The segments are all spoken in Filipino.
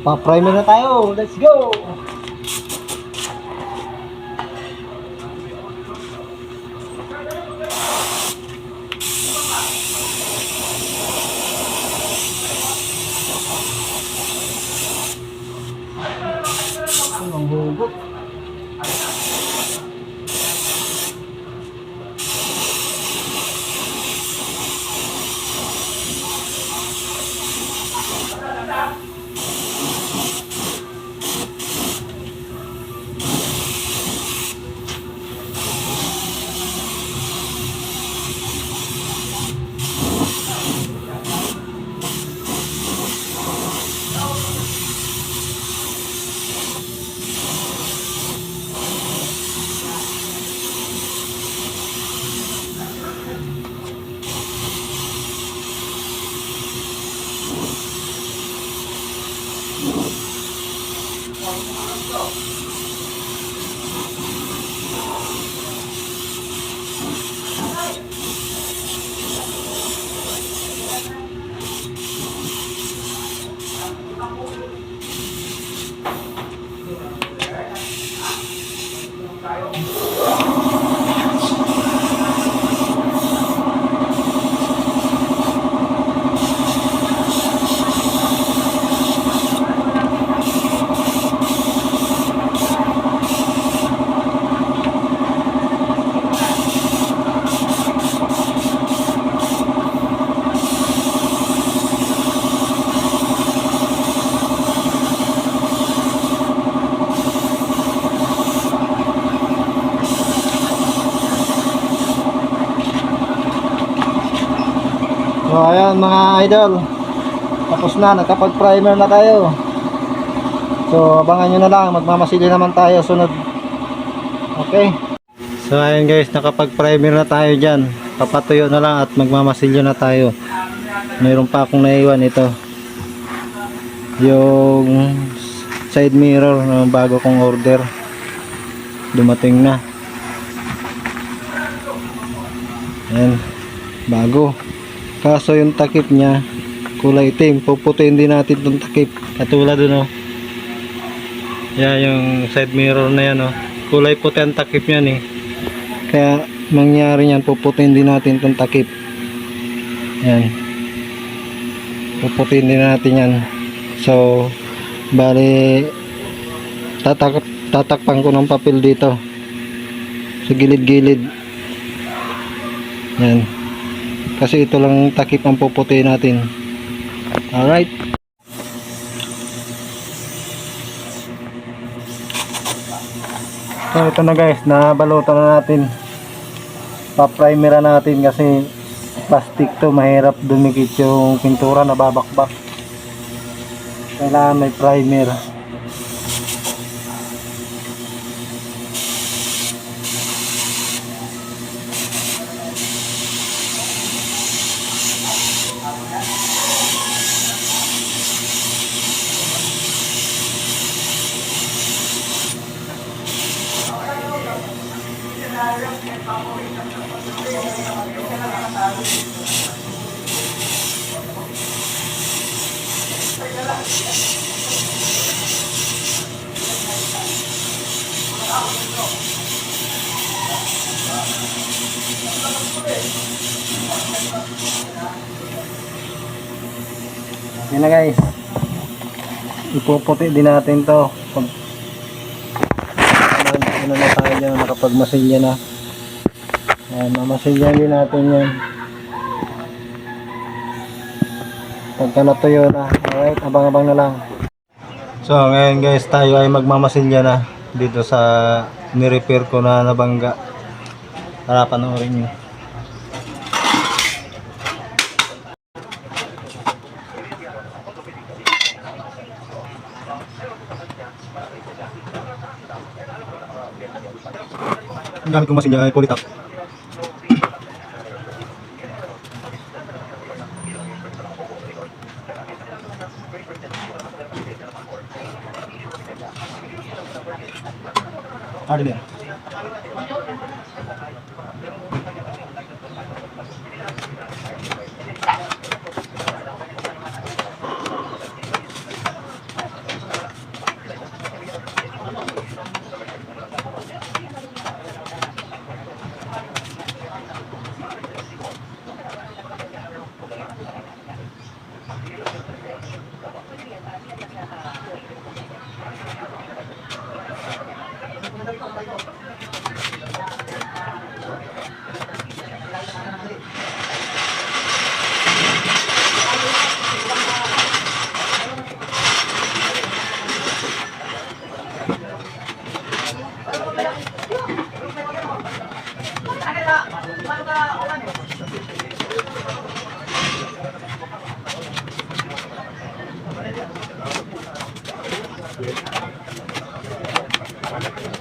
Yun, pa-primer na tayo. Let's go! Ang hugot. So ayan mga idol. Tapos na, nagkapag-primer na tayo. So abangan nyo na lang, magmamasili naman tayo sunod. Okay. So ayan guys, nakapag-primer na tayo dyan. Papatuyo na lang at magmamasilyo na tayo. Mayroon pa akong naiwan. Ito. Yung side mirror na bago kong order. Dumating na. Ayan, bago Kaso yung takip niya kulay itim. Puputuin din natin itong takip. Katulad dun oh. Yan yung side mirror na yan oh. Kulay puti ang takip niyan eh. Kaya mangyari yan puputuin din natin itong takip. Yan. Puputuin din natin yan. So bali tatak tatakpan ko ng papel dito sa gilid-gilid. Yan. Kasi ito lang takip ang puputi natin. Alright. So ito na guys, nabalutan na natin. Pa-primer na natin kasi plastic to, mahirap dumikit yung pintura na babakbak. Kailangan may primer. Yan na guys. Ipuputi din natin to. Pag ano na tayo nakapagmasilya na. Yan, mamasilya din natin yan. Pagka natuyo na. Alright, abang-abang na lang. So, ngayon guys, tayo ay magmamasilya na dito sa nirepair ko na nabangga. Para panoorin nyo. Ang gamit kong masilya ay Valeu, galera. Thank you.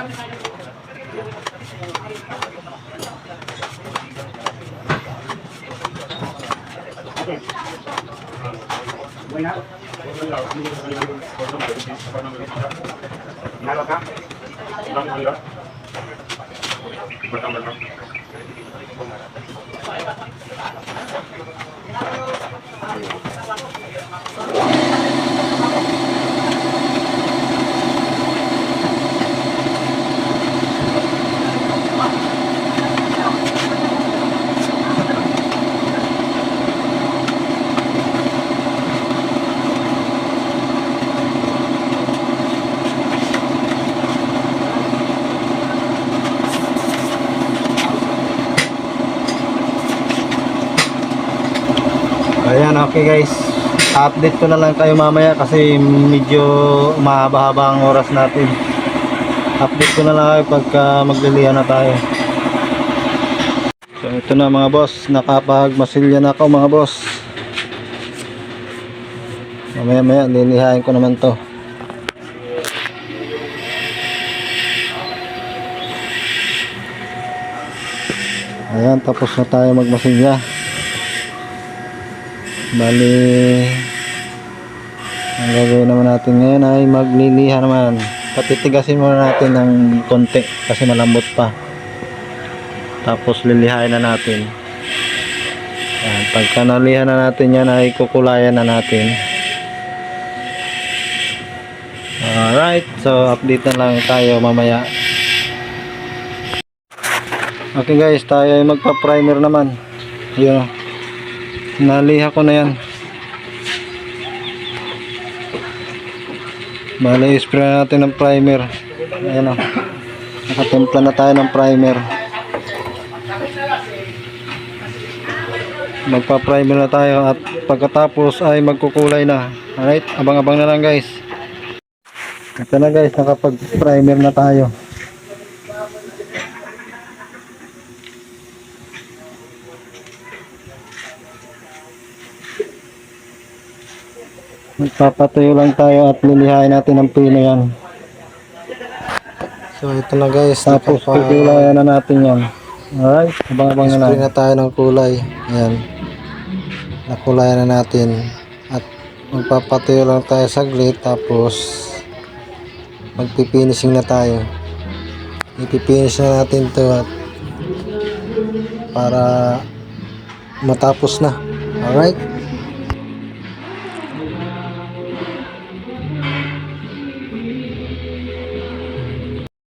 Hardener. Ayan, okay guys. Update ko na lang kayo mamaya kasi medyo mahaba-haba ang oras natin. Update ko na lang kayo pagka maglilihan na tayo. So ito na mga boss, nakapagmasilya na ako mga boss. Mamaya maya lilihain ko naman to. Ayan, tapos na tayo magmasilya. Bali, ang gagawin naman natin ngayon ay magliliha naman. Patitigasin muna natin ng konti kasi malambot pa. Tapos lilihain na natin. Yan, pagka nalihan na natin yan ay kukulayan na natin. Alright, so update na lang tayo mamaya. Okay guys, tayo ay magpa-primer naman. Yun. Naliha ko na yan. Bale, spray natin ng primer. Ayan o. Nakatimpla na tayo ng primer. Magpa-primer na tayo at pagkatapos ay magkukulay na. Alright, abang-abang na lang guys. Ito na guys, nakapag-primer na tayo. Magpapatuyo lang tayo at lilihain natin ang pino yan. So ito na guys, tapos kukulayan na natin yan. Alright, abang-abang na lang. na tayo ng kulay. Ayan. Nakulayan na natin. At magpapatuyo lang tayo saglit tapos magpipinising na tayo. Ipipinish na natin to at para matapos na. Alright?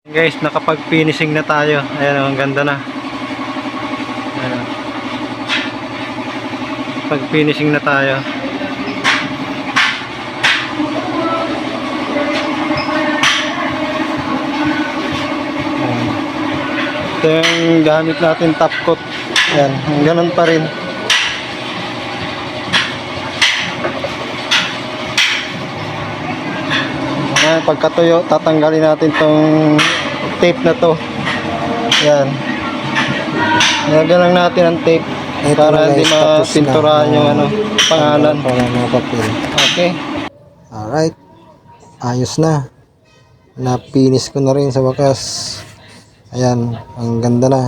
Guys, nakapag-finishing na tayo. Ayan, ang ganda na. Ayan. Pag-finishing na tayo. Ayan. Ito yung gamit natin top coat. Ayan, ganun pa rin. Ayan, Yan, pagkatuyo, tatanggalin natin tong tape na to. Yan. Lagyan lang natin ang tape Ito para na hindi na. mapinturahan yung ano, pangalan. Para mga papel. Okay. Alright. Ayos na. Napinis ko na rin sa wakas. Ayan, ang ganda na.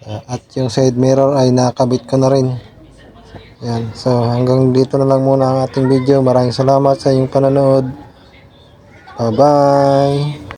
Uh, At yung side mirror ay nakabit ko na rin. Ayan, so hanggang dito na lang muna ang ating video. Maraming salamat sa inyong panonood. Bye-bye.